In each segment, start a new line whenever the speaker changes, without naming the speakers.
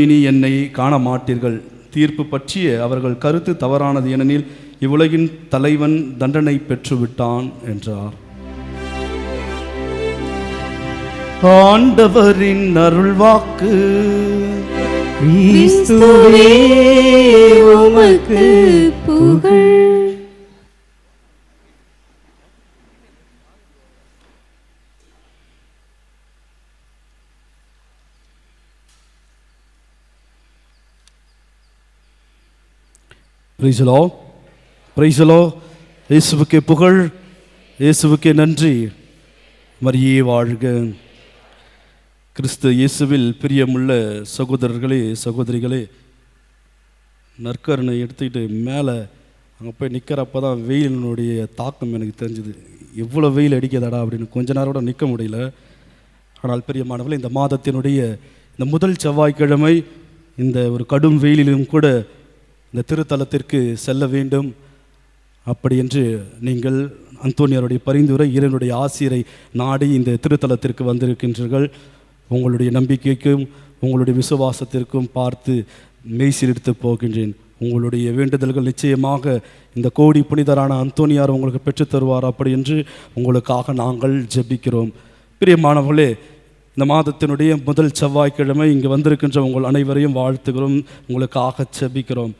இனி என்னை காண மாட்டீர்கள் தீர்ப்பு பற்றிய அவர்கள் கருத்து தவறானது ஏனெனில் இவ்வுலகின் தலைவன் தண்டனை பெற்றுவிட்டான் என்றார். ஆண்டவரின் அருள்வாக்கு
கிறிஸ்துவே உமக்கு புகழ்.
பிரைசலோ பிரைசலோ இயேசுவுக்கு புகழ். இயேசுவுக்கு நன்றி. மரியே வாழ்க. கிறிஸ்து இயேசுவில் பிரியமுள்ள சகோதரர்களே சகோதரிகளே நற்கருணை எடுத்துக்கிட்டு மேலே அங்கே போய் நிற்கிறப்ப தான் வெயிலினுடைய தாக்கம் எனக்கு தெரிஞ்சுது. எவ்வளோ வெயில் அடிக்கிறதாடா அப்படின்னு கொஞ்ச நேரம் கூட நிற்க முடியல. ஆனால் பிரியமானவர்கள் இந்த மாதத்தினுடைய இந்த முதல் செவ்வாய்க்கிழமை இந்த ஒரு கடும் வெயிலிலும் கூட இந்த திருத்தலத்திற்கு செல்ல வேண்டும். அப்படி என்று நீங்கள் அந்தோனியாருடைய பரிந்துரை இறைவனுடைய ஆசிரியரை நாடி இந்த திருத்தலத்திற்கு வந்திருக்கின்றீர்கள். உங்களுடைய நம்பிக்கைக்கும் உங்களுடைய விசுவாசத்திற்கும் பார்த்து மெய்சிலிடுத்து போகின்றேன். உங்களுடைய வேண்டுதல்கள் நிச்சயமாக இந்த கோடி புனிதரான அந்தோனியார் உங்களுக்கு பெற்று தருவார் அப்படி என்று உங்களுக்காக நாங்கள் ஜெபிக்கிறோம். பிரியமானவர்களே இந்த மாதத்தினுடைய முதல் செவ்வாய்க்கிழமை இங்கே வந்திருக்கின்ற உங்கள் அனைவரையும் வாழ்த்துகிறோம். உங்களுக்காக ஜெபிக்கிறோம்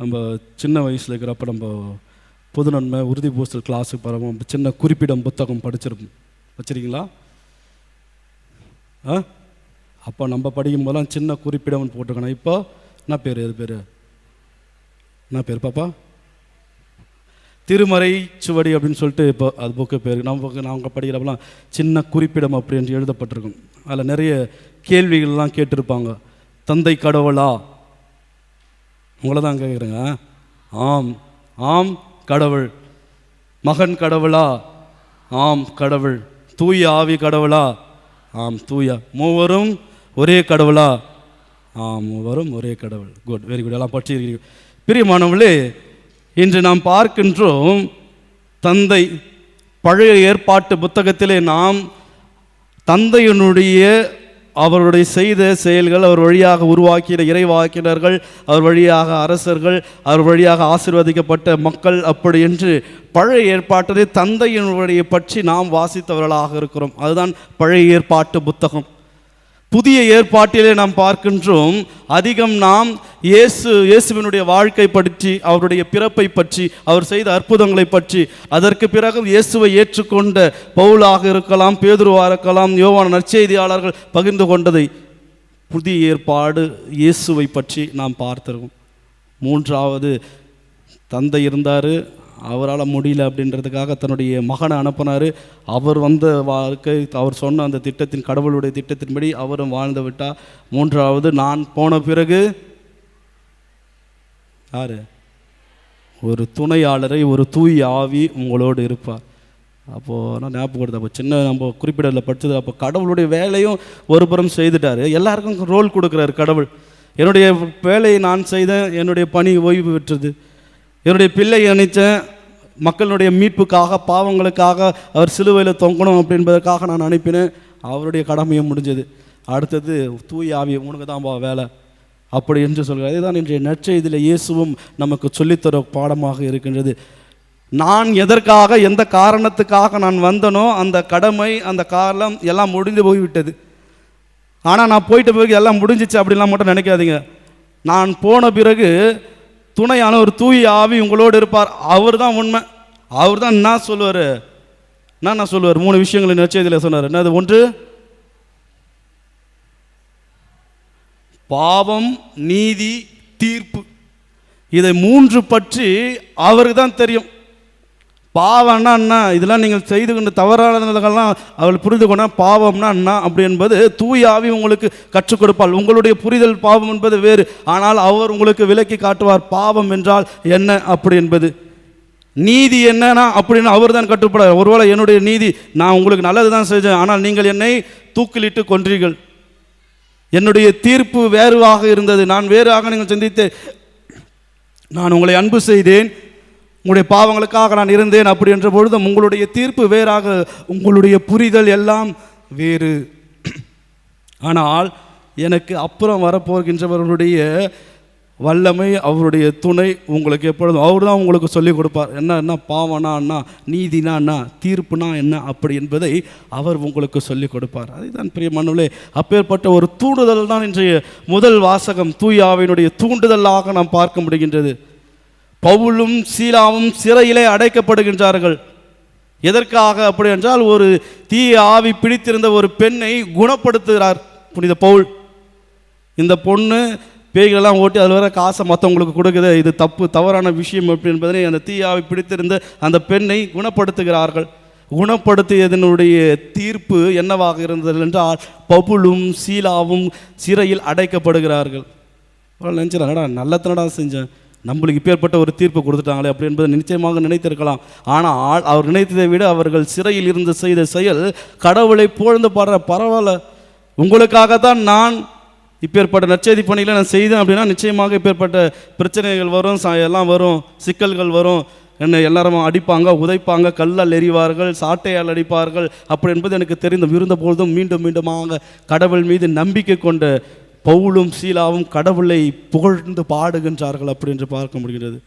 நம்ம சின்ன வயசில் இருக்கிறப்ப நம்ம பொது நன்மை உறுதி பூசல் கிளாஸுக்கு போகிறோம் சின்ன குறிப்பிடம் புத்தகம் படிச்சிருப்போம். வச்சிருக்கீங்களா? ஆ? அப்போ நம்ம படிக்கும் போதெல்லாம் சின்ன குறிப்பிடம்னு போட்டிருக்கணும். இப்போ என்ன பேர் எது பேர்? என்ன பேர் பாப்பா? திருமறை சுவடி அப்படின்னு சொல்லிட்டு இப்போ அது புக்கு பேர் நம்ம நாங்கள் படிக்கிறப்பெல்லாம் சின்ன குறிப்பிடம் அப்படின்ட்டு எழுதப்பட்டிருக்கும். அதில் நிறைய கேள்விகள்லாம் கேட்டிருப்பாங்க. தந்தை கடவுளா? உங்களை தான் கேட்குறேங்க ஆம் ஆம் கடவுள். மகன் கடவுளா? ஆம் கடவுள். தூய ஆவி கடவுளா? ஆம் தூய. மூவரும் ஒரே கடவுளா? ஆம் மூவரும் ஒரே கடவுள். குட் வெரி குட் எல்லாம் படிச்சிருக்கீங்க பிரியமானவர்களே இன்று நாம் பார்க்கின்றோம் தந்தை பழைய ஏற்பாட்டு புத்தகத்திலே நாம் தந்தையினுடைய அவருடைய செய்த செயல்கள் அவர் வழியாக உருவாக்கின இறைவாக்கினர்கள் அவர் வழியாக அரசர்கள் அவர் வழியாக ஆசீர்வதிக்கப்பட்ட மக்கள் அப்படி என்று பழைய ஏற்பாட்டிலே தந்தையினுடைய பற்றி நாம் வாசித்தவர்களாக இருக்கிறோம். அதுதான் பழைய ஏற்பாட்டு புத்தகம். புதிய ஏற்பாட்டிலே நாம் பார்க்கின்றோம். அதிகம் நாம் இயேசு இயேசுவினுடைய வாழ்க்கை பற்றி அவருடைய பிறப்பை பற்றி அவர் செய்த அற்புதங்களை பற்றி அதற்கு பிறகு இயேசுவை ஏற்றுக்கொண்ட பவுலாக இருக்கலாம் பேதுருவாக இருக்கலாம் யோவான நற்செய்தியாளர்கள் பகிர்ந்து கொண்டதை புதிய ஏற்பாடு இயேசுவை பற்றி நாம் பார்த்திருக்கோம். மூன்றாவது தந்தை இருந்தார் அவரால் முடியல அப்படின்றதுக்காக தன்னுடைய மகனை அனுப்பினார். அவர் வந்த வாழ்க்கை அவர் சொன்ன அந்த திட்டத்தின் கடவுளுடைய திட்டத்தின்படி அவரும் வாழ்ந்து விட்டார். மூன்றாவது நான் போன பிறகு யார்? ஒரு துணையாளரை ஒரு தூய் ஆவி உங்களோடு இருப்பார். அப்போது நான் ஞாபகம் அப்போ சின்ன நம்ம குறிப்பிடல படித்தது அப்போ கடவுளுடைய வேலையும் ஒரு புறம் எல்லாருக்கும் ரோல் கொடுக்குறாரு கடவுள். என்னுடைய வேலையை நான் செய்தேன் என்னுடைய பணி ஓய்வு பெற்றது. என்னுடைய பிள்ளை நினைச்சேன் மக்களுடைய மீட்புக்காக பாவங்களுக்காக அவர் சிலுவையில் தொங்கணும் அப்படின்றதுக்காக நான் அனுப்பினேன். அவருடைய கடமையும் முடிஞ்சது. அடுத்தது தூய் ஆவி உனக்கு தான் வேலை. அப்படி என்று சொல்கிறார். இதுதான் இன்றைய நற்செய்தியில் இயேசுவும் நமக்கு சொல்லித்தர பாடமாக இருக்கின்றது. நான் எதற்காக எந்த காரணத்துக்காக நான் வந்தனோ அந்த கடமை அந்த காலம் எல்லாம் முடிந்து போய்விட்டது. ஆனால் நான் போயிட்ட பிறகு எல்லாம் முடிஞ்சிச்சு அப்படிலாம் மட்டும் நினைக்காதீங்க. நான் போன பிறகு துணையான ஒரு தூய ஆவி உங்களோடு இருப்பார். அவர் தான் உண்மை. அவர் தான் என்ன சொல்லுவார் என்ன நான் சொல்லுவார்? மூணு விஷயங்களை நற்செய்தியில் சொன்னார். என்னது? ஒன்று பாவம் நீதி தீர்ப்பு. இதை மூன்று பற்றி அவருக்கு தான் தெரியும். பாவம்னா என்ன இதெல்லாம் நீங்கள் செய்து கொண்டு தவறானதெல்லாம் அவள் புரிந்து கொண்டா பாவம்னா என்ன அப்படி என்பது தூயாவி உங்களுக்கு கற்றுக் கொடுப்பாள். உங்களுடைய புரிதல் பாவம் என்பது வேறு. ஆனால் அவர் உங்களுக்கு விலக்கி காட்டுவார் பாவம் என்றால் என்ன? அப்படி என்பது. நீதி என்னன்னா அப்படின்னு அவர் தான் கட்டுப்பட. ஒருவேளை என்னுடைய நீதி நான் உங்களுக்கு நல்லது தான் செஞ்சேன். ஆனால் நீங்கள் என்னை தூக்கிலிட்டு கொன்றீர்கள். என்னுடைய தீர்ப்பு வேறுவாக இருந்தது. நான் வேறாக நீங்கள் சிந்தித்து நான் உங்களை அன்பு செய்தேன். உங்களுடைய பாவங்களுக்காக நான் இருந்தேன் அப்படி என்ற பொழுதும் உங்களுடைய தீர்ப்பு வேறாக உங்களுடைய புரிதல் எல்லாம் வேறு. ஆனால் எனக்கு அப்புறம் வரப்போகின்றவர்களுடைய வல்லமை அவருடைய துணை உங்களுக்கு எப்பொழுதும் அவர் தான் உங்களுக்கு சொல்லிக் கொடுப்பார். என்ன என்ன பாவனா என்ன நீதினா என்ன தீர்ப்புனா என்ன அப்படி என்பதை அவர் உங்களுக்கு சொல்லிக் கொடுப்பார். அதுதான் பிரியமானவர்களே அப்பேற்பட்ட ஒரு தூண்டுதல் தான் இன்றைய முதல் வாசகம் தூயாவினுடைய தூண்டுதலாக நாம் பார்க்க முடிகின்றது. பவுலும் சீலாவும் சிறையிலே அடைக்கப்படுகின்றார்கள். எதற்காக அப்படி என்றால் ஒரு தீய ஆவி பிடித்திருந்த ஒரு பெண்ணை குணப்படுத்துகிறார் புனித பவுல். இந்த பொண்ணு பேய்களெல்லாம் ஓட்டி அதில் வர காசை மற்றவங்களுக்கு கொடுக்குது. இது தப்பு தவறான விஷயம் அப்படி என்பதனை அந்த தீயாவை பிடித்திருந்த அந்த பெண்ணை குணப்படுத்துகிறார்கள். குணப்படுத்தியதனுடைய தீர்ப்பு என்னவாக இருந்தது என்றால் பபுலும் சீலாவும் சிறையில் அடைக்கப்படுகிறார்கள். நினச்சிடா நல்லத்தனடா செஞ்சேன். நம்மளுக்கு இப்பேற்பட்ட ஒரு தீர்ப்பு கொடுத்துட்டாங்களே அப்படி என்பதை நிச்சயமாக நினைத்திருக்கலாம். ஆனால் அவர் நினைத்ததை விட அவர்கள் சிறையில் இருந்து செய்த செயல் கடவுளை புகழ்ந்து பாடுற பரவாயில்ல. உங்களுக்காகத்தான் நான் இப்பேற்பட்ட நற்செய்தி பணிகளை நான் செய்தேன் அப்படின்னா நிச்சயமாக இப்பேற்பட்ட பிரச்சனைகள் வரும் எல்லாம் வரும் சிக்கல்கள் வரும். என்ன எல்லாரும் அடிப்பாங்க உதைப்பாங்க கல்லால் எறிவார்கள் சாட்டையால் அடிப்பார்கள். அப்படி என்பது எனக்கு தெரிந்த விருந்த பொழுதும் மீண்டும் மீண்டுமாக கடவுள் மீது நம்பிக்கை கொண்ட பவுலும் சீலாவும் கடவுளை புகழ்ந்து பாடுகின்றார்கள் அப்படி என்று பார்க்க முடிகிறது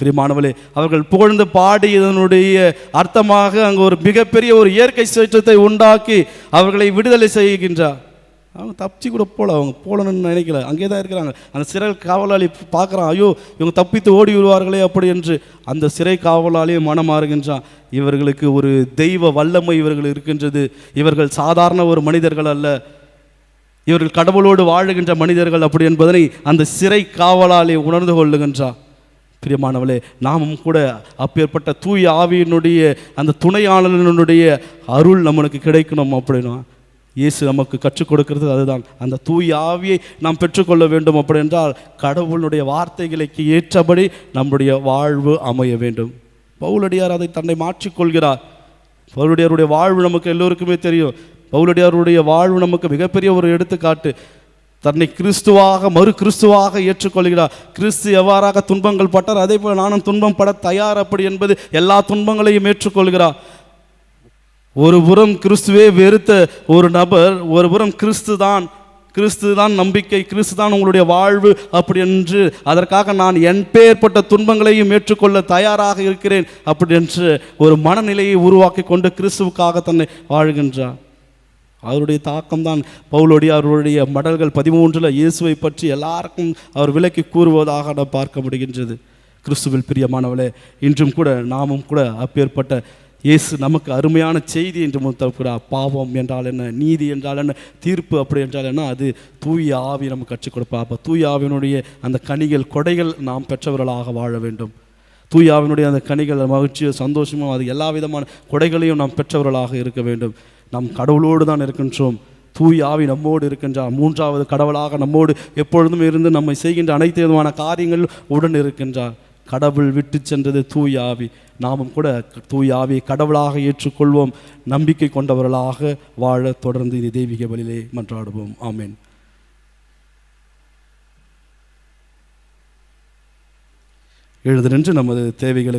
பிரிமானவளே அவர்கள் புகழ்ந்து பாடியதனுடைய அர்த்தமாக அங்கு ஒரு மிகப்பெரிய ஒரு இயற்கை சீற்றத்தை உண்டாக்கி அவர்களை விடுதலை செய்கின்றார். அவங்க தப்பிச்சு கூட போல அவங்க போகணும்னு நினைக்கல. அங்கே தான் இருக்கிறாங்க. அந்த சிறை காவலாளி பார்க்குறான் ஐயோ இவங்க தப்பித்து ஓடி விடுவார்களே அப்படி என்று அந்த சிறை காவலாளியும் மனமாறுகின்றான். இவர்களுக்கு ஒரு தெய்வ வல்லமை இவர்கள் இருக்கின்றது. இவர்கள் சாதாரண ஒரு மனிதர்கள் அல்ல. இவர்கள் கடவுளோடு வாழுகின்ற மனிதர்கள் அப்படி என்பதனை அந்த சிறை காவலாளி உணர்ந்து கொள்ளுகின்றார். பிரியமானவளே நாமும் கூட அப்பேற்பட்ட தூய ஆவியினுடைய அந்த துணையாளனுடைய அருள் நம்மளுக்கு கிடைக்கணும் அப்படின்னா இயேசு நமக்கு கற்றுக் கொடுக்கிறது அதுதான். அந்த தூய ஆவியை நாம் பெற்றுக்கொள்ள வேண்டும் அப்படி என்றால் கடவுளுடைய வார்த்தைகளுக்கு ஏற்றபடி நம்முடைய வாழ்வு அமைய வேண்டும். பவுலடியார் அதை தன்னை மாற்றிக்கொள்கிறார். பவுலடியாருடைய வாழ்வு நமக்கு எல்லோருக்குமே தெரியும். பவுலடியாருடைய வாழ்வு நமக்கு மிகப்பெரிய ஒரு எடுத்துக்காட்டு. தன்னை கிறிஸ்துவாக மறு கிறிஸ்துவாக ஏற்றுக்கொள்கிறார். கிறிஸ்து எவ்வாறாக துன்பங்கள் பட்டார் அதே போல் நானும் துன்பம் பட தயார் அப்படி என்பது எல்லா துன்பங்களையும் ஏற்றுக்கொள்கிறார். ஒரு புறம் கிறிஸ்துவே வெறுத்த ஒரு நபர் ஒரு புறம் கிறிஸ்து தான் கிறிஸ்து தான் நம்பிக்கை கிறிஸ்து தான் உங்களுடைய வாழ்வு அப்படி என்று அதற்காக நான் என்பேற்பட்ட துன்பங்களையும் ஏற்றுக்கொள்ள தயாராக இருக்கிறேன் அப்படி என்று ஒரு மனநிலையை உருவாக்கி கொண்டு கிறிஸ்துவுக்காக தன்னை வாழ்கின்றார். அவருடைய தாக்கம்தான் பவுலோடி அவருடைய மடல்கள் பதிமூன்றில் இயேசுவை பற்றி எல்லாருக்கும் அவர் விலக்கி கூறுவதாக நாம் பார்க்க முடிகின்றது. கிறிஸ்துவில் பிரியமானவளே இன்றும் கூட நாமும் கூட அப்பேற்பட்ட இயேசு நமக்கு அருமையான செய்தி என்று முத்தப்படுகிறார் பாவம் என்றால் என்ன? நீதி என்றால் என்ன? தீர்ப்பு அப்படி என்றால் என்ன? அது தூய ஆவி நமக்கு கற்றுக் கொடுப்பா. அப்போ தூய ஆவியினுடைய அந்த கனிகள் கொடைகள் நாம் பெற்றவர்களாக வாழ வேண்டும். தூயாவினுடைய அந்த கனிகள் மகிழ்ச்சியும் சந்தோஷமும் அது எல்லா விதமான கொடைகளையும் நாம் பெற்றவர்களாக இருக்க வேண்டும். நாம் கடவுளோடு தான் இருக்கின்றோம். தூய் ஆவி நம்மோடு இருக்கின்றார். மூன்றாவது கடவுளாக நம்மோடு எப்பொழுதும் இருந்து நம்மை செய்கின்ற அனைத்து விதமான காரியங்கள் உடன் இருக்கின்றார். கடவுள் விட்டு சென்றது தூய் ஆவி. நாமும் கூட தூய் ஆவியை கடவுளாக ஏற்றுக்கொள்வோம். நம்பிக்கை கொண்டவர்களாக வாழ தொடர்ந்து இது தெய்வீக வழியிலே மன்றாடுவோம். ஆமேன். எழுது நின்று நமது தேவைகளை